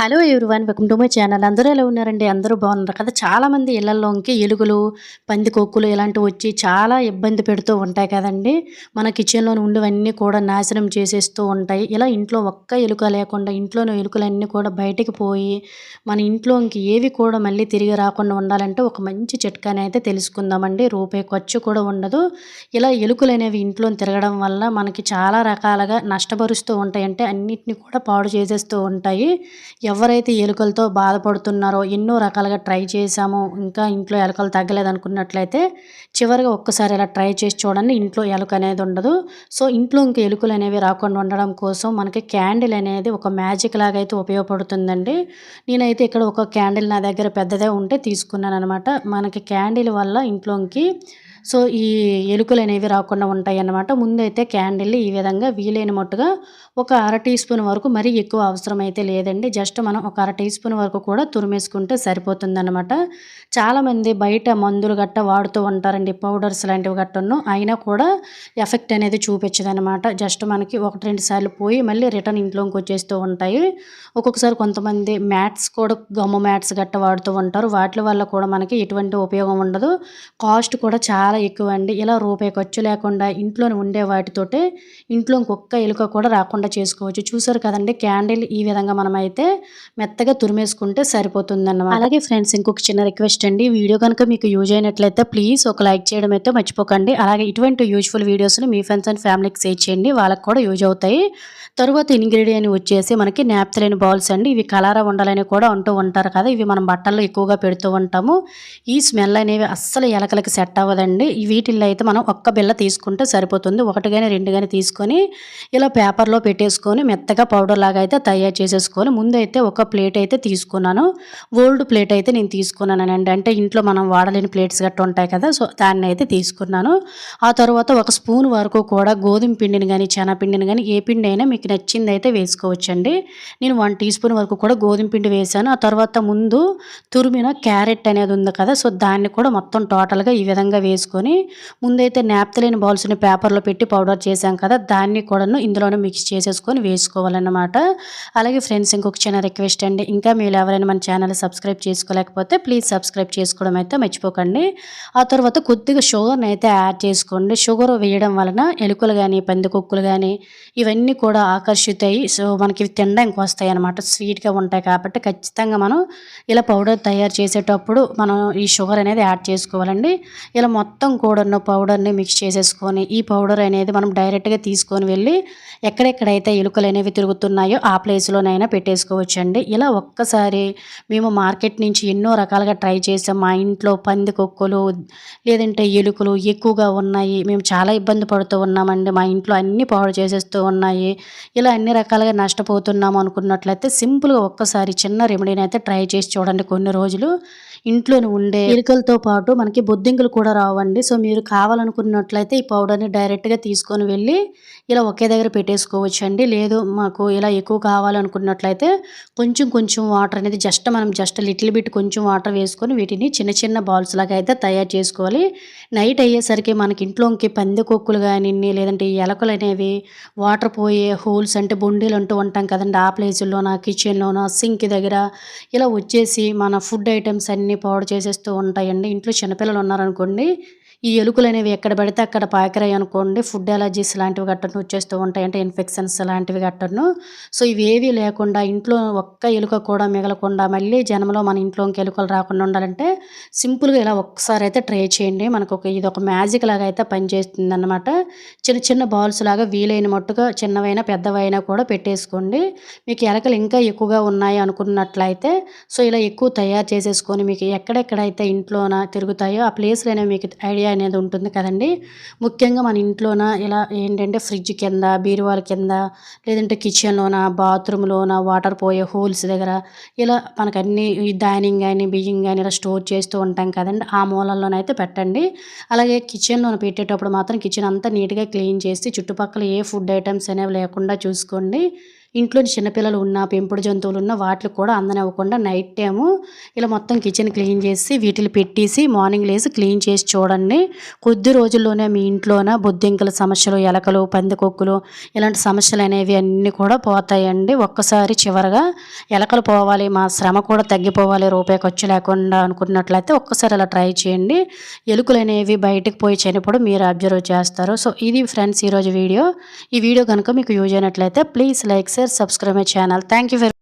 Hello everyone welcome to my channel. అందరూ ఎలా ఉన్నారండి? అందరూ బాగున్నారు? కదా చాలామంది ఇళ్ళలోకి ఎలుకలు పందికొక్కులు ఇలాంటివి వచ్చి చాలా ఇబ్బంది పెడుతూ ఉంటాయి కదండి. మన కిచెన్లో ఉండేవన్నీ కూడా నాశనం చేసేస్తూ ఉంటాయి. ఇలా ఇంట్లో ఒక్క ఎలుక లేకుండా ఇంట్లోని ఎలుకలన్నీ కూడా బయటికి పోయి మన ఇంట్లోకి ఏవి కూడా మళ్ళీ తిరిగి రాకుండా ఉండాలంటే ఒక మంచి చిట్కాని అయితే తెలుసుకుందామండి. రూపాయి ఖర్చు కూడా ఉండదు. ఇలా ఎలుకలు అనేవి ఇంట్లో తిరగడం వల్ల మనకి చాలా రకాలుగా నష్టపరుస్తూ ఉంటాయి. అంటే అన్నిటిని కూడా పాడు చేసేస్తూ ఉంటాయి. ఎవరైతే ఎలుకలతో బాధపడుతున్నారో ఎన్నో రకాలుగా ట్రై చేశాము. ఇంకా ఇంట్లో ఎలుకలు తగ్గలేదు అనుకున్నట్లయితే చివరిగా ఒక్కసారి ఇలా ట్రై చేసి చూడండి. ఇంట్లో ఎలుక అనేది ఉండదు. సో ఇంట్లో ఇంకా ఎలుకలు అనేవి రాకుండా ఉండడం కోసం మనకి క్యాండిల్ అనేది ఒక మ్యాజిక్ లాగా అయితే ఉపయోగపడుతుందండి. నేనైతే ఇక్కడ ఒక క్యాండిల్ నా దగ్గర పెద్దదే ఉంటే తీసుకున్నాను అనమాట మనకి క్యాండిల్ వల్ల ఇంట్లోకి సో ఈ ఎలుకలు అనేవి రాకుండా ఉంటాయి అన్నమాట ముందైతే క్యాండిల్ ఈ విధంగా వీలైన మట్టుగా ఒక అర టీ స్పూన్ వరకు మరీ ఎక్కువ అవసరం అయితే లేదండి. జస్ట్ మనం ఒక అర టీ స్పూన్ వరకు కూడా తురిమేసుకుంటే సరిపోతుందన్నమాట. చాలామంది బయట మందులు గట్ట వాడుతూ ఉంటారండి. పౌడర్స్ లాంటివి గట్టను అయినా కూడా ఎఫెక్ట్ అనేది చూపించదనమాట జస్ట్ మనకి ఒకటి రెండు సార్లు పోయి మళ్ళీ రిటర్న్ ఇంట్లోకి వచ్చేస్తూ ఉంటాయి. ఒక్కొక్కసారి కొంతమంది మ్యాట్స్ కూడా గమ్ము మ్యాట్స్ గట్ట వాడుతూ ఉంటారు. వాటి వల్ల కూడా మనకి ఎటువంటి ఉపయోగం ఉండదు. కాస్ట్ కూడా చాలా చాలా ఎక్కువ అండి ఇలా రూపాయి ఖర్చు లేకుండా ఇంట్లోనే ఉండే వాటితోటే ఇంట్లో కుక్క ఎలుక కూడా రాకుండా చేసుకోవచ్చు. చూసారు కదండి క్యాండిల్ ఈ విధంగా మనం అయితే మెత్తగా తురిమేసుకుంటే సరిపోతుందన్నమాట. అలాగే ఫ్రెండ్స్ ఇంకొక చిన్న రిక్వెస్ట్ అండి. వీడియో కనుక మీకు యూజ్ అయినట్లయితే ప్లీజ్ ఒక లైక్ చేయడం అయితే మర్చిపోకండి. అలాగే ఇటువంటి యూజ్ఫుల్ వీడియోస్ని మీ ఫ్రెండ్స్ అండ్ ఫ్యామిలీకి షేర్ చేయండి. వాళ్ళకి కూడా యూజ్ అవుతాయి. తర్వాత ఇంగ్రీడియంట్ వచ్చేసి మనకి నాప్తలేని బౌల్స్ అండి. ఇవి కలారా ఉండాలని కూడా అంటూ ఉంటారు కదా ఇవి మనం బట్టల్లో ఎక్కువగా పెడుతూ ఉంటాము. ఈ స్మెల్ అనేవి అస్సలు ఎలకలకి సెట్ అవ్వదండి. ఈ వీటిల్లో అయితే మనం ఒక్క బిల్ల తీసుకుంటే సరిపోతుంది. ఒకటి కానీ రెండు కానీ తీసుకొని ఇలా పేపర్లో పెట్టేసుకొని మెత్తగా పౌడర్ లాగా అయితే తయారు చేసేసుకొని ముందు అయితే ఒక ప్లేట్ అయితే తీసుకున్నాను. ఓల్డ్ ప్లేట్ అయితే నేను తీసుకున్నానండి. అంటే ఇంట్లో మనం వాడలేని ప్లేట్స్ గట్రా ఉంటాయి కదా సో దాన్ని అయితే తీసుకున్నాను. ఆ తర్వాత ఒక స్పూన్ వరకు కూడా గోధుమ పిండిని కానీ పిండిని కానీ ఏ పిండి అయినా మీకు నచ్చింది అయితే వేసుకోవచ్చండి. నేను వన్ టీ స్పూన్ వరకు కూడా గోధుమ పిండి వేసాను. ఆ తర్వాత ముందు తురిమిన క్యారెట్ అనేది ఉంది కదా సో దాన్ని కూడా మొత్తం టోటల్గా ఈ విధంగా వేసుకొని ముందైతే నాప్తలేని బాల్స్ని పేపర్లో పెట్టి పౌడర్ చేశాం కదా దాన్ని కూడాను ఇందులోనే మిక్స్ చేసేసుకొని వేసుకోవాలన్నమాట. అలాగే ఫ్రెండ్స్ ఇంకొక చిన్న రిక్వెస్ట్ అండి. ఇంకా మీరు ఎవరైనా మన ఛానల్ సబ్స్క్రైబ్ చేసుకోలేకపోతే ప్లీజ్ సబ్స్క్రైబ్ చేసుకోవడం అయితే మర్చిపోకండి. ఆ తర్వాత కొద్దిగా షుగర్ని అయితే యాడ్ చేసుకోండి. షుగర్ వేయడం వలన ఎలుకలు కానీ పందికొక్కులు కానీ ఇవన్నీ కూడా ఆకర్షితాయి. సో మనకి తినడానికి వస్తాయి అనమాట స్వీట్గా ఉంటాయి కాబట్టి ఖచ్చితంగా మనం ఇలా పౌడర్ తయారు చేసేటప్పుడు మనం ఈ షుగర్ అనేది యాడ్ చేసుకోవాలండి. ఇలా మొత్తం మొత్తం ఉన్న పౌడర్ని మిక్స్ చేసేసుకొని ఈ పౌడర్ అనేది మనం డైరెక్ట్గా తీసుకొని వెళ్ళి ఎక్కడెక్కడైతే ఎలుకలు అనేవి తిరుగుతున్నాయో ఆ ప్లేస్లోనైనా పెట్టేసుకోవచ్చండి. ఇలా ఒక్కసారి మేము మార్కెట్ నుంచి ఎన్నో రకాలుగా ట్రై చేసాం. మా ఇంట్లో పందికొక్కులు లేదంటే ఎలుకలు ఎక్కువగా ఉన్నాయి. మేము చాలా ఇబ్బంది పడుతూ ఉన్నామండి. మా ఇంట్లో అన్ని పాడు చేసేస్తూ ఉన్నాయి. ఇలా అన్ని రకాలుగా నష్టపోతున్నాము అనుకున్నట్లయితే సింపుల్గా ఒక్కసారి చిన్న రెమెడీని అయితే ట్రై చేసి చూడండి. కొన్ని రోజులు ఇంట్లోనే ఉండే ఎలుకలతో పాటు మనకి బొద్దింకలు కూడా రావండి. సో మీరు కావాలనుకున్నట్లయితే ఈ పౌడర్ని డైరెక్ట్గా తీసుకొని వెళ్ళి ఇలా ఒకే దగ్గర పెట్టేసుకోవచ్చు అండి లేదు మాకు ఇలా ఎక్కువ కావాలనుకున్నట్లయితే కొంచెం కొంచెం వాటర్ అనేది జస్ట్ మనం జస్ట్ లిటిల్ బిట్ కొంచెం వాటర్ వేసుకొని వీటిని చిన్న చిన్న బాల్స్ లాగా అయితే తయారు చేసుకోవాలి. నైట్ అయ్యేసరికి మనకి ఇంట్లోకి పందికొక్కులు కానీ లేదంటే ఎలకలు అనేవి వాటర్ పోయే హోల్స్ అంటే బొండీలు అంటూ ఉంటాం కదండి ఆ ప్లేసుల్లోన కిచెన్లోన సింక్ దగ్గర ఇలా వచ్చేసి మన ఫుడ్ ఐటమ్స్ అన్నీ పాడు చేసేస్తూ ఉంటాయండి. ఇంట్లో చిన్నపిల్లలు ఉన్నారనుకోండి ఈ ఎలుకలు అనేవి ఎక్కడ పడితే అక్కడ పాకరాయి అనుకోండి ఫుడ్ ఎలర్జీస్ లాంటివి గట్టను వచ్చేస్తూ ఉంటాయి. అంటే ఇన్ఫెక్షన్స్ లాంటివి గట్టను. సో ఇవేవి లేకుండా ఇంట్లో ఒక్క ఎలుక కూడా మిగలకుండా మళ్ళీ జనంలో మన ఇంట్లోకి ఎలుకలు రాకుండా ఉండాలంటే సింపుల్గా ఇలా ఒక్కసారి అయితే ట్రై చేయండి. మనకు ఒక ఇది ఒక మ్యాజిక్ లాగా అయితే పనిచేస్తుంది అనమాట చిన్న చిన్న బాల్స్ లాగా వీలైన మట్టుగా చిన్నవైనా పెద్దవైనా కూడా పెట్టేసుకోండి. మీకు ఎలకలు ఇంకా ఎక్కువగా ఉన్నాయి అనుకున్నట్లయితే సో ఇలా ఎక్కువ తయారు చేసేసుకొని మీకు ఎక్కడెక్కడైతే ఇంట్లోన తిరుగుతాయో ఆ ప్లేస్లో మీకు ఐడియా అనేది ఉంటుంది కదండి. ముఖ్యంగా మన ఇంట్లోన ఇలా ఏంటంటే ఫ్రిడ్జ్ కింద బీరువాల కింద లేదంటే కిచెన్లోన బాత్రూంలోన వాటర్ పోయే హోల్స్ దగ్గర ఇలా మనకు అన్ని డైనింగ్ కానీ బియ్యం కానీ ఇలా స్టోర్ చేస్తూ ఉంటాం కదండి. ఆ మూలల్లోనైతే పెట్టండి. అలాగే కిచెన్లో పెట్టేటప్పుడు మాత్రం కిచెన్ అంతా నీట్గా క్లీన్ చేసి చుట్టుపక్కల ఏ ఫుడ్ ఐటమ్స్ అనేవి లేకుండా చూసుకోండి. ఇంట్లో చిన్నపిల్లలు ఉన్న పెంపుడు జంతువులు ఉన్న వాటికి కూడా అందనివ్వకుండా నైట్ టైము ఇలా మొత్తం కిచెన్ క్లీన్ చేసి వీటిని పెట్టేసి మార్నింగ్ లేసి క్లీన్ చేసి చూడండి. కొద్ది రోజుల్లోనే మీ ఇంట్లోన బొద్దింకల సమస్యలు ఎలకలు పందికొక్కులు ఇలాంటి సమస్యలు అనేవి అన్నీ కూడా పోతాయండి. ఒక్కసారి చివరగా ఎలకలు పోవాలి మా శ్రమ కూడా తగ్గిపోవాలి రూపాయి ఖర్చు లేకుండా అనుకున్నట్లయితే ఒక్కసారి అలా ట్రై చేయండి. ఎలుకలు అనేవి బయటకు పోయి చనిపోవడం మీరు అబ్జర్వ్ చేస్తారు. సో ఇది ఫ్రెండ్స్ ఈరోజు వీడియో. ఈ వీడియో కనుక మీకు యూజ్ అయినట్లయితే please likes share subscribe my channel. Thank you very